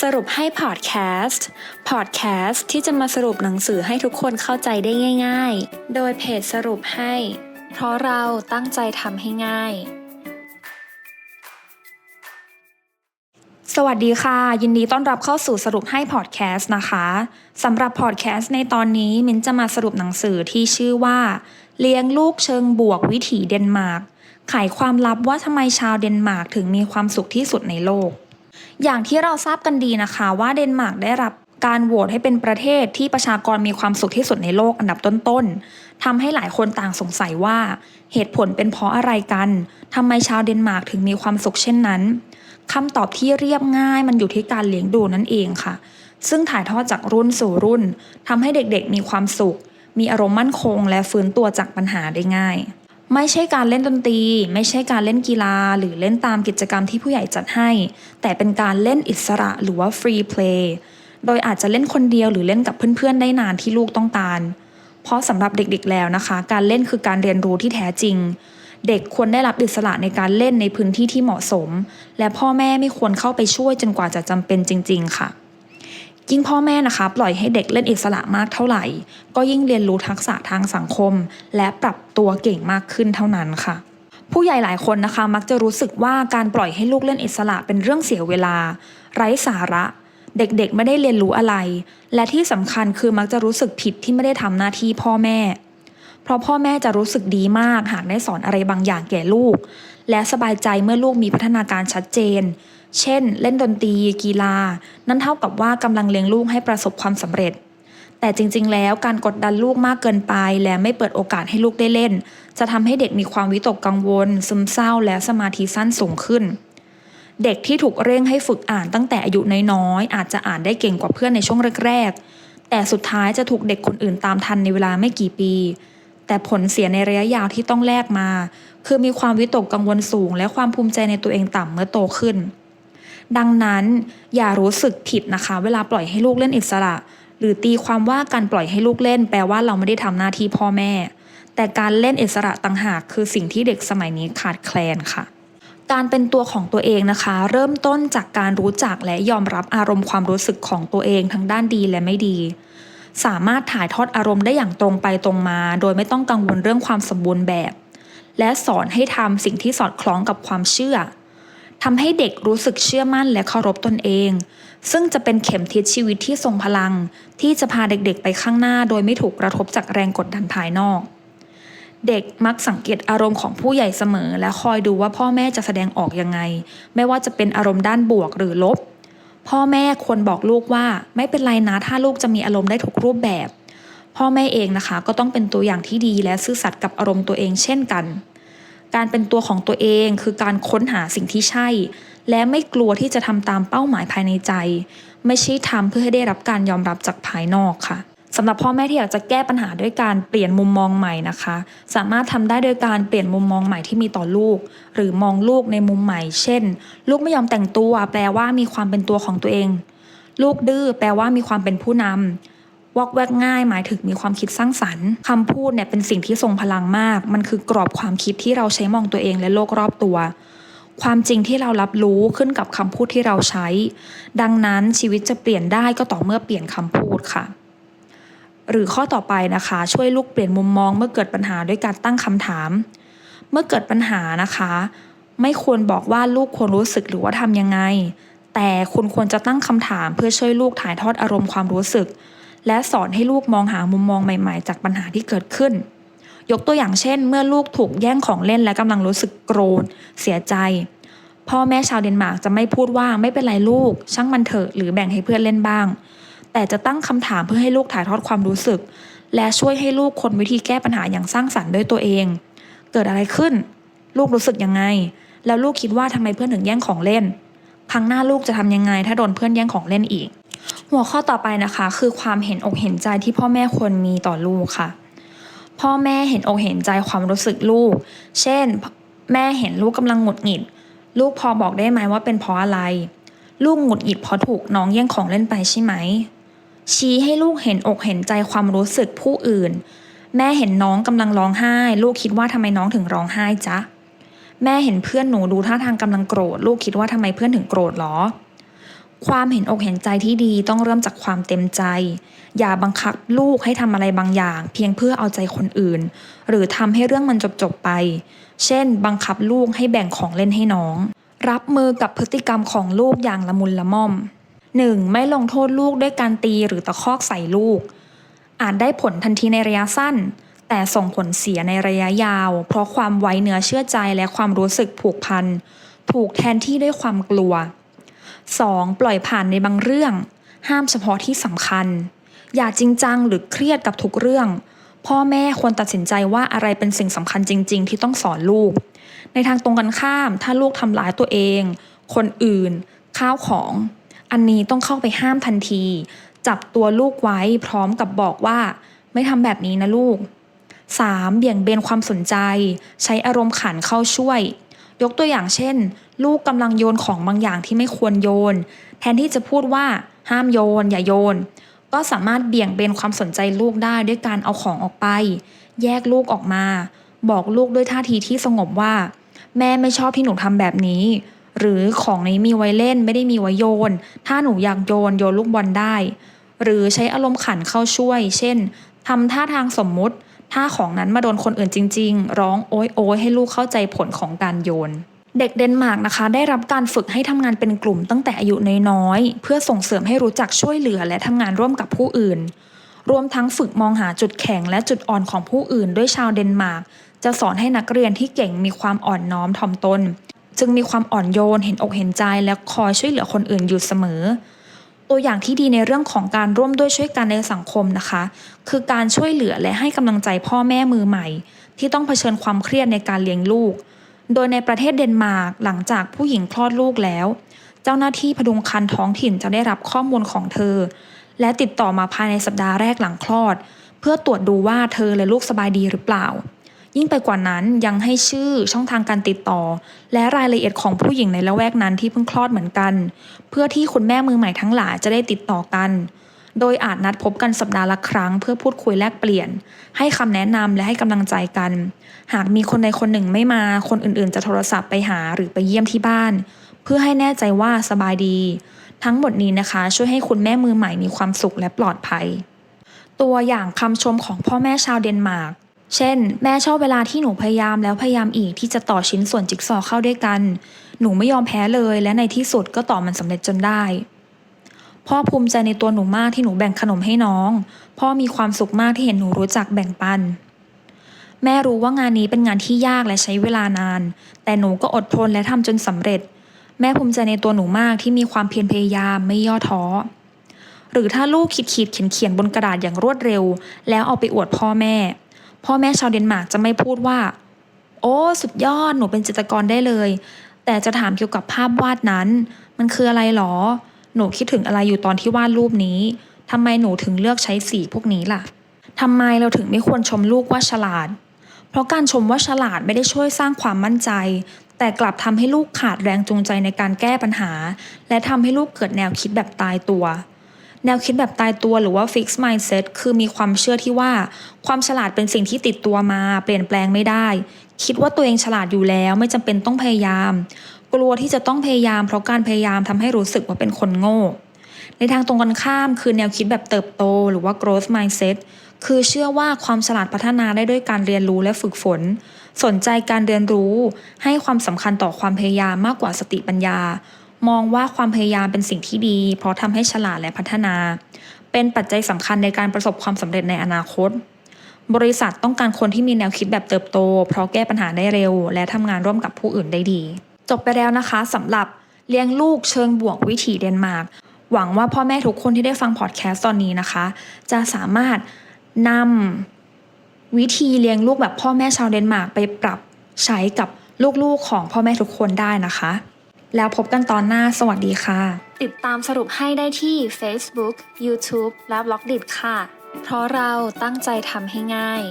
สรุปให้พอดแคสต์ พอดแคสต์ที่จะมาสรุปหนังสือให้ทุกคนเข้าใจได้ง่าย ๆ โดยเพจสรุปให้ เพราะเราตั้งใจทำให้ง่าย สวัสดีค่ะ ยินดีต้อนรับเข้าสู่สรุปให้พอดแคสต์นะคะสำหรับพอดแคสต์ในตอนนี้มินจะมาสรุปหนังสือที่ชื่อว่า เลี้ยงลูกเชิงบวกวิถีเดนมาร์กไขความลับว่าทำไมชาวเดนมาร์กถึงมีความสุขที่สุดในโลก อย่างที่เราทราบกันดีนะคะว่าเดนมาร์กได้รับการโหวตให้เป็นประเทศที่ประชากรมีความสุขที่สุดในโลกอันดับต้นๆทำให้หลายคนต่างสงสัยว่า เหตุผลเป็นเพราะอะไรกันทำไมชาวเดนมาร์กถึงมีความสุขเช่นนั้นคำตอบที่เรียบง่ายมันอยู่ที่การเลี้ยงดูนั่นเองค่ะ ซึ่งถ่ายทอดจากรุ่นสู่รุ่นทำให้เด็กๆมีความสุข มีอารมณ์มั่นคง และฟื้นตัวจากปัญหาได้ง่าย ไม่ใช่การเล่นดนตรี ไม่ใช่การเล่นกีฬา หรือเล่นตามกิจกรรมที่ผู้ใหญ่จัดให้ แต่เป็นการเล่นอิสระหรือว่า free play โดยอาจจะเล่นคนเดียวหรือเล่นกับเพื่อนๆ ได้นานที่ลูกต้องการ เพราะสำหรับเด็กๆแล้วนะคะ การเล่นคือการเรียนรู้ที่แท้จริง เด็กควรได้รับอิสระในการเล่นในพื้นที่ที่เหมาะสม และพ่อแม่ไม่ควรเข้าไปช่วยจนกว่าจะจำเป็นจริง ๆ ค่ะ ยิ่งพ่อแม่นะคะปล่อยให้เด็กเล่นอิสระมากเท่าไหร่ ก็ยิ่งเรียนรู้ทักษะทางสังคม และปรับตัวเก่งมากขึ้นเท่านั้นค่ะ ผู้ใหญ่หลายคนนะคะ มักจะรู้สึกว่าการปล่อยให้ลูกเล่นอิสระเป็นเรื่องเสียเวลา ไร้สาระ เด็กๆ ไม่ได้เรียนรู้อะไร และที่สำคัญคือมักจะรู้สึกผิดที่ไม่ได้ทำหน้าที่พ่อแม่ เพราะพ่อแม่จะรู้สึกดีมากหากได้สอนอะไรบางอย่างแก่ลูก และสบายใจเมื่อลูกมีพัฒนาการชัดเจน เช่น เล่นดนตรีกีฬา นั่นเท่ากับว่ากำลังเลี้ยงลูกให้ประสบความสำเร็จ แต่จริงๆ แล้วการกดดันลูกมากเกินไป และไม่เปิดโอกาสให้ลูกได้เล่น จะทำให้เด็กมีความวิตกกังวล ซึมเศร้าและสมาธิสั้นสูงขึ้น เด็กที่ถูกเร่งให้ฝึกอ่านตั้งแต่อายุน้อยๆอาจจะอ่านได้เก่งกว่าเพื่อนในช่วงแรกๆแต่สุดท้ายจะถูกเด็กคนอื่นตามทันในเวลาไม่กี่ปีแต่ผลเสียในระยะยาวที่ต้องแลกมา คือมีความวิตกกังวลสูง และความภูมิใจในตัวเองต่ำเมื่อโตขึ้น ดังนั้นอย่ารู้สึกผิดนะคะ เวลาปล่อยให้ลูกเล่นอิสระ หรือตีความว่าการปล่อยให้ลูกเล่น แปลว่าเราไม่ได้ทำหน้าที่พ่อแม่ แต่การเล่นอิสระต่างหากคือสิ่งที่เด็กสมัยนี้ขาดแคลนค่ะ การเป็นตัวของตัวเองนะคะ เริ่มต้นจากการรู้จักและยอมรับอารมณ์ความรู้สึกของตัวเองทั้งด้านดีและไม่ดีสามารถถ่ายทอดอารมณ์ได้อย่างตรงไปตรงมา โดยไม่ต้องกังวลเรื่องความสมบูรณ์แบบ และสอนให้ทำสิ่งที่สอดคล้องกับความเชื่อ ทำให้เด็กรู้สึกเชื่อมั่นและเคารพตนเอง ซึ่งจะเป็นเข็มทิศชีวิตที่ทรงพลัง ที่จะพาเด็กๆไปข้างหน้าโดยไม่ถูกกระทบจากแรงกดดันภายนอก เด็กมักสังเกตอารมณ์ของผู้ใหญ่เสมอ และคอยดูว่าพ่อแม่จะแสดงออกยังไง ไม่ว่าจะเป็นอารมณ์ด้านบวกหรือลบ พ่อแม่ควรบอกลูกว่าไม่เป็นไรนะถ้าลูกจะมีอารมณ์ได้ทุกรูปแบบ พ่อแม่เองนะคะ ก็ต้องเป็นตัวอย่างที่ดีและซื่อสัตย์กับอารมณ์ตัวเองเช่นกัน การเป็นตัวของตัวเองคือการค้นหาสิ่งที่ใช่ และไม่กลัวที่จะทำตามเป้าหมายภายในใจ ไม่ใช่ทำเพื่อให้ได้รับการยอมรับจากภายนอกค่ะสำหรับพ่อแม่ที่อยากจะแก้ปัญหาด้วยการเปลี่ยนมุมมองใหม่นะคะ สามารถทำได้โดยการเปลี่ยนมุมมองใหม่ที่มีต่อลูก หรือมองลูกในมุมใหม่ เช่น ลูกไม่ยอมแต่งตัว แปลว่ามีความเป็นตัวของตัวเอง ลูกดื้อแปลว่ามีความเป็นผู้นำ วอกแวกง่าย หมายถึงมีความคิดสร้างสรรค์คำพูดเนี่ยเป็นสิ่งที่ทรงพลังมาก มันคือกรอบความคิดที่เราใช้มองตัวเองและโลกรอบตัว ความจริงที่เรารับรู้ขึ้นกับคำพูดที่เราใช้ ดังนั้นชีวิตจะเปลี่ยนได้ก็ต่อเมื่อเปลี่ยนคำพูดค่ะ หรือข้อต่อไปนะคะ ช่วยลูกเปลี่ยนมุมมองเมื่อเกิดปัญหาด้วยการตั้งคำถาม เมื่อเกิดปัญหานะคะ ไม่ควรบอกว่าลูกควรรู้สึกหรือว่าทำยังไงแต่คุณควรจะตั้งคำถามเพื่อช่วยลูกถ่ายทอดอารมณ์ความรู้สึก และสอนให้ลูกมองหามุมมองใหม่ๆ จากปัญหาที่เกิดขึ้น ยกตัวอย่างเช่น เมื่อลูกถูกแย่งของเล่นและกำลังรู้สึกโกรธ เสียใจ พ่อแม่ชาวเดนมาร์กจะไม่พูดว่าไม่เป็นไรลูก ช่างมันเถอะหรือแบ่งให้เพื่อนเล่นบ้าง แต่จะตั้งคำถามเพื่อให้ลูกถ่ายทอดความรู้สึก และช่วยให้ลูกค้นวิธีแก้ปัญหาอย่างสร้างสรรค์ด้วยตัวเอง เกิดอะไรขึ้น ลูกรู้สึกยังไง แล้วลูกคิดว่าทำไมเพื่อนถึงแย่งของเล่นครั้งหน้าลูกจะทำยังไง ถ้าโดนเพื่อนแย่งของเล่นอีก หัวข้อต่อไปนะคะ คือความเห็นอกเห็นใจที่พ่อแม่ควรมีต่อลูกค่ะ พ่อแม่เห็นอกเห็นใจความรู้สึกลูก เช่น แม่เห็นลูกกำลังหงุดหงิด ลูกพอบอกได้ไหมว่าเป็นเพราะอะไร ลูกหงุดหงิดเพราะถูกน้องแย่งของเล่นไปใช่ไหม ชี้ให้ลูกเห็นอกเห็นใจความรู้สึกผู้อื่น แม่เห็นน้องกำลังร้องไห้ ลูกคิดว่าทำไมน้องถึงร้องไห้จ๊ะแม่เห็นเพื่อนหนูดูท่าทางกำลังโกรธ ลูกคิดว่าทำไมเพื่อนถึงโกรธหรอ ความเห็นอกเห็นใจที่ดีต้องเริ่มจากความเต็มใจ อย่าบังคับลูกให้ทำอะไรบางอย่าง เพียงเพื่อเอาใจคนอื่น หรือทำให้เรื่องมันจบๆไป เช่น บังคับลูกให้แบ่งของเล่นให้น้อง รับมือกับพฤติกรรมของลูกอย่างละมุนละม่อม 1. ไม่ลงโทษลูกด้วยการตีหรือตะคอกใส่ลูก อาจได้ผลทันทีในระยะสั้น แต่ส่งผลเสียในระยะยาว เพราะความไว้เนื้อเชื่อใจและความรู้สึกผูกพันถูกแทนที่ด้วยความกลัว 2. ปล่อยผ่านในบางเรื่อง ห้ามเฉพาะที่สำคัญ อย่าจริงจังหรือเครียดกับทุกเรื่อง พ่อแม่ควรตัดสินใจว่าอะไรเป็นสิ่งสำคัญจริง ๆ ที่ต้องสอนลูก ในทางตรงกันข้าม ถ้าลูกทำร้ายตัวเอง คนอื่น ข้าวของ อันนี้ต้องเข้าไปห้ามทันที จับตัวลูกไว้พร้อมกับบอกว่า ไม่ทำแบบนี้นะลูก 3. เบี่ยงเบนความสนใจ ใช้อารมณ์ขันเข้าช่วย ยกตัวอย่างเช่น ลูกกำลังโยนของบางอย่างที่ไม่ควรโยน แทนที่จะพูดว่าห้ามโยน อย่าโยน ก็สามารถเบี่ยงเบนความสนใจลูกได้ด้วยการเอาของออกไป แยกลูกออกมา บอกลูกด้วยท่าทีที่สงบว่า แม่ไม่ชอบที่หนูทำแบบนี้ หรือของนี้มีไว้เล่นไม่ได้มีไว้โยน ถ้าหนูอยากโยนโยนลูกบอลได้ หรือใช้อารมณ์ขันเข้าช่วย เช่นทำท่าทางสมมุติ ถ้าของนั้นมาโดนคนอื่นจริง ๆ ร้องโอ๊ยโอยให้ลูกเข้าใจผลของการโยน เด็กเดนมาร์กนะคะ ได้รับการฝึกให้ทำงานเป็นกลุ่มตั้งแต่อายุน้อยๆ เพื่อส่งเสริมให้รู้จักช่วยเหลือและทำงานร่วมกับผู้อื่น รวมทั้งฝึกมองหาจุดแข็งและจุดอ่อนของผู้อื่น ด้วยชาวเดนมาร์กจะสอนให้นักเรียนที่เก่งมีความอ่อนน้อมถ่อมตน จึงมีความอ่อนโยนเห็นอกเห็นใจและคอยช่วยเหลือคนอื่นอยู่เสมอ ตัวอย่างที่ดีในเรื่องของการร่วมด้วยช่วยกันในสังคมนะคะ คือการช่วยเหลือและให้กำลังใจพ่อแม่มือใหม่ ที่ต้องเผชิญความเครียดในการเลี้ยงลูก โดยในประเทศเดนมาร์กหลังจากผู้หญิงคลอดลูกแล้ว เจ้าหน้าที่พดุงครรภ์ท้องถิ่นจะได้รับข้อมูลของเธอ และติดต่อมาภายในสัปดาห์แรกหลังคลอด เพื่อตรวจดูว่าเธอและลูกสบายดีหรือเปล่า ยิ่งไปกว่านั้นยังให้ชื่อช่องทางการติดต่อ และรายละเอียดของผู้หญิงในละแวกนั้นที่เพิ่งคลอดเหมือนกัน เพื่อที่คุณแม่มือใหม่ทั้งหลายจะได้ติดต่อกัน โดยอาจนัดพบกันสัปดาห์ละครั้ง เพื่อพูดคุยแลกเปลี่ยน ให้คำแนะนำและให้กำลังใจกัน หากมีคนใดคนหนึ่งไม่มาคนอื่นๆ จะโทรศัพท์ไปหาหรือไปเยี่ยมที่บ้าน เพื่อให้แน่ใจว่าสบายดี ทั้งหมดนี้นะคะ ช่วยให้คุณแม่มือใหม่มีความสุขและปลอดภัย ตัวอย่างคำชมของพ่อแม่ชาวเดนมาร์ก เช่น แม่ชอบเวลาที่หนูพยายามแล้วพยายามอีกที่จะต่อชิ้นส่วนจิ๊กซอว์เข้าด้วยกัน หนูไม่ยอมแพ้เลยและในที่สุดก็ต่อมันสำเร็จจนได้ พ่อภูมิใจในตัวหนูมากที่หนูแบ่งขนมให้น้อง พ่อมีความสุขมากที่เห็นหนูรู้จักแบ่งปัน แม่รู้ว่างานนี้เป็นงานที่ยากและใช้เวลานาน แต่หนูก็อดทนและทำจนสำเร็จ แม่ภูมิใจในตัวหนูมากที่มีความเพียรพยายามไม่ย่อท้อหรือถ้าลูกขีดขีดเขียนเขียนบนกระดาษอย่างรวดเร็ว แล้วเอาไปอวดพ่อแม่ พ่อแม่ชาวเดนมาร์กจะไม่พูดว่า โอ้ สุดยอดหนูเป็นจิตรกรได้เลย แต่จะถามเกี่ยวกับภาพวาดนั้น มันคืออะไรหรอ หนูคิดถึงอะไรอยู่ตอนที่วาดรูปนี้ทำไมหนูถึงเลือกใช้สีพวกนี้ล่ะทำไมเราถึงไม่ควรชมลูกว่าฉลาด เพราะการชมว่าฉลาดไม่ได้ช่วยสร้างความมั่นใจ แต่กลับทำให้ลูกขาดแรงจูงใจในการแก้ปัญหา และทำให้ลูกเกิดแนวคิดแบบตายตัว แนวคิดแบบตายตัวหรือว่า fix mindset คือมีความเชื่อที่ว่า ความฉลาดเป็นสิ่งที่ติดตัวมา เปลี่ยนแปลงไม่ได้ คิดว่าตัวเองฉลาดอยู่แล้ว ไม่จำเป็นต้องพยายาม กลัวที่จะต้องพยายาม เพราะการพยายามทำให้รู้สึกว่าเป็นคนโง่ ในทางตรงกันข้ามคือแนวคิดแบบเติบโต หรือว่า growth mindset คือเชื่อว่าความฉลาดพัฒนาได้ด้วยการเรียนรู้และฝึกฝน สนใจการเรียนรู้ ให้ความสำคัญต่อความพยายามมากกว่าสติปัญญา มองว่าความพยายามเป็นสิ่งที่ดี เพราะทำให้ฉลาดและพัฒนา เป็นปัจจัยสำคัญในการประสบความสำเร็จในอนาคต บริษัทต้องการคนที่มีแนวคิดแบบเติบโต เพราะแก้ปัญหาได้เร็ว และทำงานร่วมกับผู้อื่นได้ดี จบไปแล้วนะคะสำหรับเลี้ยงลูกเชิงบวกวิถีเดนมาร์กหวังว่าพ่อแม่ทุกคนที่ได้ฟังพอดแคสต์ตอนนี้นะคะ จะสามารถนำวิธีเลี้ยงลูกแบบพ่อแม่ชาวเดนมาร์กไปปรับใช้กับลูกๆของพ่อแม่ทุกคนได้นะคะ แล้วพบกันตอนหน้าสวัสดีค่ะ ติดตามสรุปให้ได้ที่ Facebook, YouTube และ b ล็อกดิค่ะ เพราะเราตั้งใจทำให้ง่าย